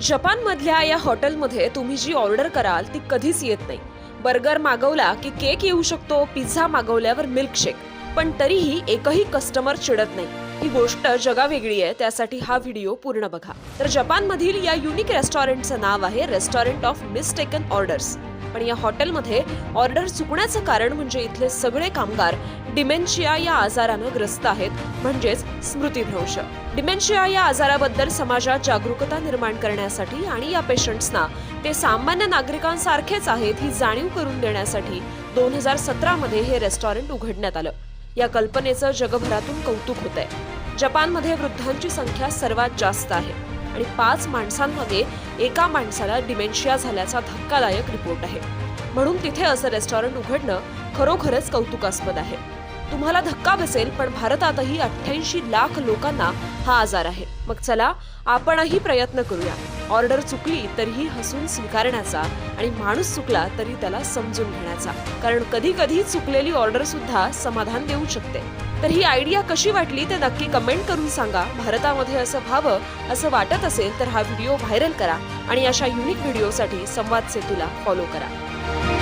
जपानमधल्या या हॉटेलमध्ये तुम्ही जी ऑर्डर कराल ती कधीच येत नाही. बर्गर मागवला की केक येऊ शकतो पिझ्झा मागवल्यावर मिल्कशेक. पण तरीही एकही कस्टमर चिडत नाही. ही गोष्ट जगावेगळी आहे त्यासाठी हा व्हिडिओ पूर्ण बघा. तर जपानमधील या युनिक रेस्टॉरंटचं नाव आहे रेस्टॉरंट ऑफ मिस्टेकन ऑर्डर्स पण या हॉटेलमध्ये ऑर्डर चुकण्याचं कारण म्हणजे इथले सगळे कामगार डिमेन्शिया या आजारानं ग्रस्त आहेत म्हणजेच स्मृतीभ्रंश. डिमेन्शिया या आजाराबद्दल समाजात जागरूकता निर्माण करण्यासाठी आणि या पेशंट्सना ते सामान्य नागरिकांसारखेच आहेत ही जाणीव करून देण्यासाठी दोन हजार सतरामध्ये हे रेस्टॉरंट उघडण्यात आलं. या कल्पनेचं जगभरातून कौतुक होत आहे जपानमध्ये वृद्धांची संख्या सर्वात जास्त आहे आणि पाच माणसांमध्ये एका माणसाला डिमेन्शिया झाल्याचा धक्कादायक रिपोर्ट आहे. म्हणून तिथे असं रेस्टॉरंट उघडणं खरोखरच कौतुकास्पद आहे. तुम्हाला धक्का बसेल पण भारतातही अठ्ठ्याऐंशी लाख लोकांना हा आजार आहे. मग चला आपणही प्रयत्न करूया. ऑर्डर चुकली तरीही हसून स्वीकारण्याचा आणि माणूस चुकला तरी त्याला समजून घेण्याचा. कारण कधी कधी चुकलेली ऑर्डर सुद्धा समाधान देऊ शकते. तर ही आयडिया कशी वाटली ते नक्की कमेंट करून सांगा. भारतामध्ये असं व्हावं असं वाटत असेल तर हा व्हिडिओ व्हायरल करा आणि अशा युनिक व्हिडिओसाठी संवाद सेतूला फॉलो करा.